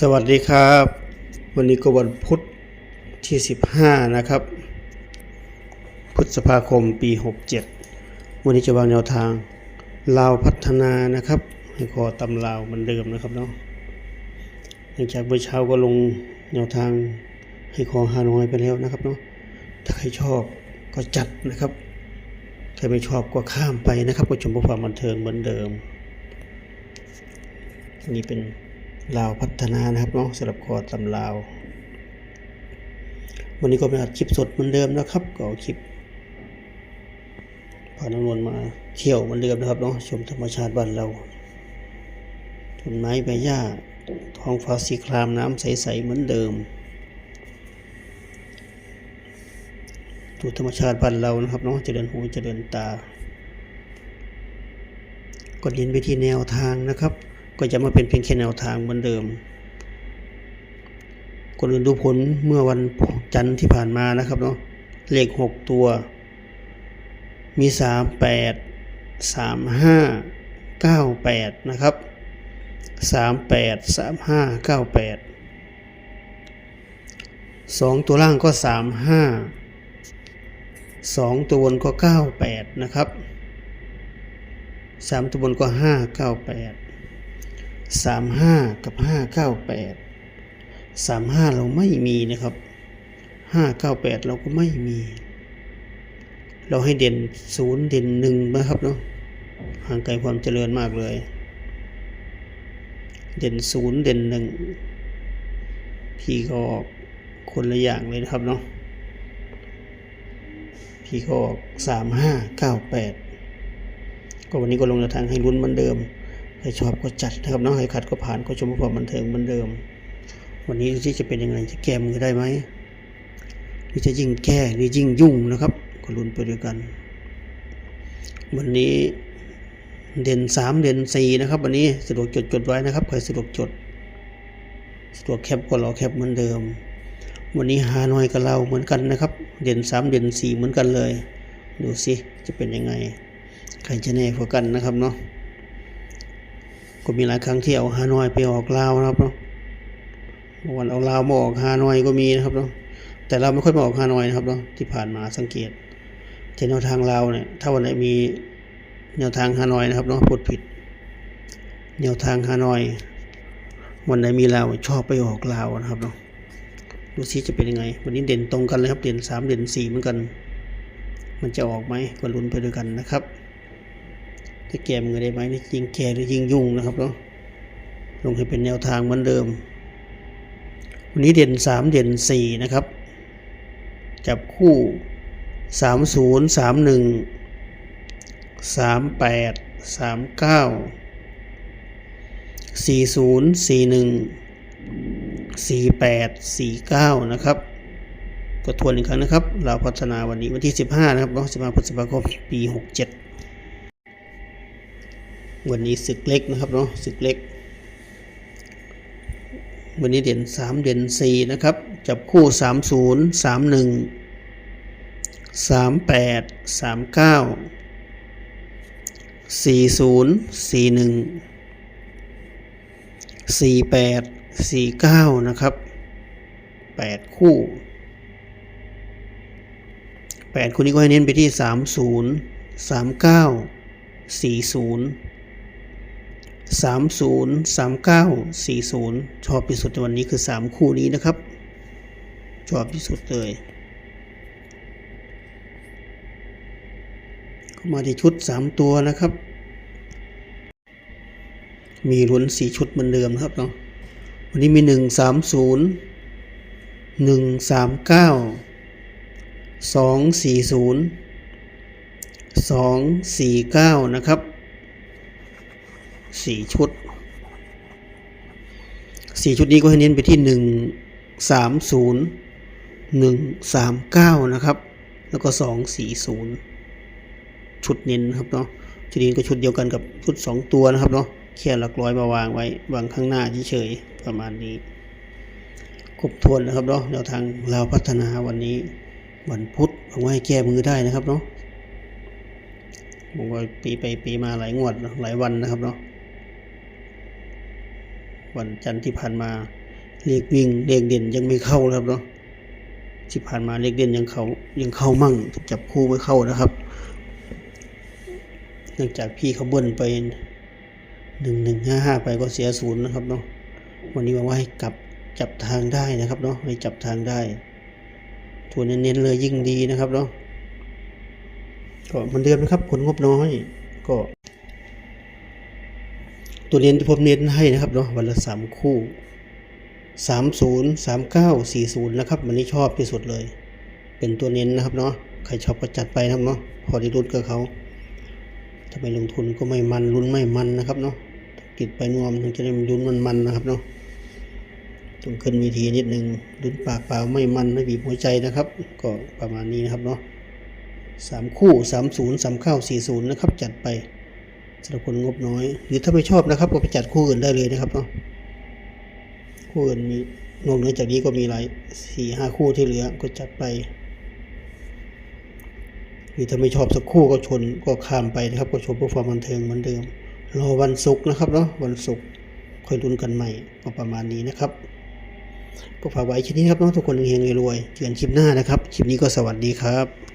สวัสดีครับ วันนี้ก็วันพุธที่ 15 นะครับ พฤษภาคมปี 67 วันนี้จะวางแนวทางลาวพัฒนานะครับ ให้คอตำลาวเหมือนเดิมนะครับเนาะหลังจากเมื่อเช้าก็ลงแนวทางให้คอฮานอยไปแล้วนะครับเนาะถ้าใครชอบก็จัดนะครับ ใครไม่ชอบก็ข้ามไปนะครับ ก็ชมเพื่อความบันเทิงเหมือนเดิม นี่เป็น ลาวพัฒนานะครับเนาะสำหรับคอตำลาว วันนี้ก็เป็นคลิปสดเหมือนเดิมนะครับ ก็คลิปพาน้องนวลมาเที่ยวเหมือนเดิมนะครับเนาะชมธรรมชาติบ้านเราต้นไม้ใบหญ้าท้องฟ้าสีครามน้ำใสๆเหมือนเดิมดูธรรมชาติบ้านเรานะครับเนาะเจริญหูเจริญตาก็เน้นไปที่แนวทางนะครับ ก็จะมาเป็นเพียงแค่แนวทางเหมือนเดิมคนอื่นดูผลเมื่อวันจันทร์ที่ผ่านมานะครับเนาะเลขหกตัว มีสามแปดสามห้าเก้าแปดนะครับสามแปดสามห้าเก้าแปดสองตัวล่างก็สามห้าสองตัวบนก็เก้าแปดนะครับสามตัวบนก็ห้าเก้าแปดสามห้ากับห้าเก้าแปดสามห้าเราไม่มีนะครับห้าเก้าแปดเราก็ไม่มี เราให้เด่นศูนย์เด่นหนึ่งนะครับเนาะห่างไกลความเจริญมากเลย เด่นศูนย์เด่นหนึ่งพี่ก็ออกคนละอย่างเลยนะครับเนาะพี่ก็ออกสามห้าเก้าแปดก็วันนี้ก็ลงแนวทางให้ลุ้นเหมือนเดิม ใครชอบก็จัดนะครับเนาะใครขัดก็ผ่านก็ชมความบันเทิงเหมือนเดิม วันนี้ที่จะเป็นยังไงจะแก้มือได้ไหมหรือจะยิ่งแก้หรือยิ่งยุ่งนะครับ ก็ลุ้นไปด้วยกัน วันนี้เด่นสามเด่นสี่นะครับ วันนี้สะดวกจดจดไว้นะครับใครสะดวกจดสะดวกแคปก็รอแคปเหมือนเดิม วันนี้ฮานอยกับเราเหมือนกันนะครับ เด่นสามเด่นสี่เหมือนกันเลย ดูสิจะเป็นยังไงใครจะแน่กว่ากันนะครับเนาะ ก็มีหลายครั้งที่เอาฮานอยไปออกลาวนะครับเนาะวันเอาลาวมาออกฮานอยก็มีนะครับเนาะแต่เราไม่ค่อยมาออกฮานอยนะครับเนาะที่ผ่านมาสังเกตแต่แนวทางลาวเนี่ยถ้าวันไหนมีแนวทางฮานอยนะครับเนาะพูดผิด แนวทางฮานอย วันไหนมีลาวชอบไปออกลาวนะครับเนาะดูซิจะเป็นยังไง วันนี้เด่นตรงกันเลยครับเด่นสามเด่นสี่เหมือนกัน มันจะออกไหมก็ลุ้นไปด้วยกันนะครับ จะแก้มือได้ไหมนี่ยิงแก้หรือยิงยุ่งนะครับเนาะลงให้เป็นแนวทางเหมือนเดิม วันนี้เด่นสามเด่นสี่นะครับ จับคู่สามศูนย์สามหนึ่งสามแปดสามเก้าสี่ศูนย์สี่หนึ่งสี่แปดสี่เก้านะครับก็ทวนอีกครั้งนะครับ เราพัฒนาวันนี้วันที่สิบห้านะครับเนาะสิบห้าพฤษภาคมปีหกเจ็ด วันนี้ศึกเล็กนะครับเนาะศึกเล็ก วันนี้เด่นสามเด่นสี่นะครับ จับคู่สามศูนย์สามหนึ่งสามแปดสามเก้าสี่ศูนย์สี่หนึ่งสี่แปดสี่เก้านะครับแปดคู่แปดคู่นี้ก็ให้เน้นไปที่สาม ศูนย์สามศูนย์สามเก้าสี่ศูนย์ชอบที่สุดในวันนี้คือสามคู่นี้นะครับ ชอบที่สุดเลยก็มาที่ชุดสามตัวนะครับ มีลุ้นสี่ชุดเหมือนเดิมนะครับเนาะวันนี้มีหนึ่งสามศูนย์หนึ่งสามเก้าสองสี่ศูนย์สองสี่เก้านะครับ สี่ชุดสี่ชุดนี้ก็ให้เน้นไปที่หนึ่งสามศูนย์หนึ่งสามเก้านะครับ แล้วก็สองสี่ศูนย์ชุดเน้นครับเนาะชุดนี้ก็ชุดเดียวกันกับชุดสองตัวนะครับเนาะแค่หลักร้อยมาวางไว้วางข้างหน้าเฉยๆประมาณนี้ครบถ้วนนะครับเนาะแนวทางเราพัฒนาวันนี้วันพุธหวังว่าให้แก้มือได้นะครับเนาะผมว่าปีไปปีมาหลายงวดหลายวันนะครับเนาะ วันจันทร์ที่ผ่านมาเลขวิ่งเลขเด่นยังไม่เข้านะครับเนาะที่ผ่านมาเลขเด่นยังเขายังเข้ามั่งจับคู่ไม่เข้านะครับ เนื่องจากพี่เขาเบิ้ลไปหนึ่งหนึ่งห้าห้าไปก็เสียศูนย์นะครับเนาะวันนี้บอกว่าให้กลับจับทางได้นะครับเนาะให้จับทางได้ทัวเน้นๆเลยยิ่งดีนะครับเนาะก็เหมือนเดิมนะครับคนงบน้อยก็ ตัวเน้นที่ผมเน้นให้นะครับเนาะวันละสามคู่สามศูนย์สามเก้าสี่ศูนย์นะครับวันนี้ชอบที่สุดเลย เป็นตัวเน้นนะครับเนาะใครชอบก็จัดไปนะครับเนาะพอได้รุ่นกับเขาถ้าไม่ลงทุนก็ไม่มันลุ้นไม่มันนะครับเนาะติดไปนวมถึงจะได้ลุ้นมันมันนะครับเนาะต้องขึ้นวีทีนิดนึงลุ้นปากเปล่าไม่มันไม่บีบหัวใจนะครับ ก็ประมาณนี้นะครับเนาะสามคู่สามศูนย์สามเก้าสี่ศูนย์นะครับจัดไป สำหรับคนงบน้อย หรือถ้าไม่ชอบนะครับ ก็ไปจัดคู่อื่นได้เลยนะครับเนาะคู่อื่นมีนอกเหนือจากนี้ก็มีหลายสี่ห้าคู่ที่เหลือก็จัดไป หรือถ้าไม่ชอบสักคู่ก็ชนก็ข้ามไปนะครับ ก็ชมเพื่อความบันเทิงเหมือนเดิมรอวันศุกร์นะครับเนาะวันศุกร์ค่อยลุ้นกันใหม่ก็ประมาณนี้นะครับก็ฝากไว้แค่นนี้ครับน้องทุกคนเฮงรวยๆเจอกันคลิปหน้านะครับคลิปนี้ก็สวัสดีครับ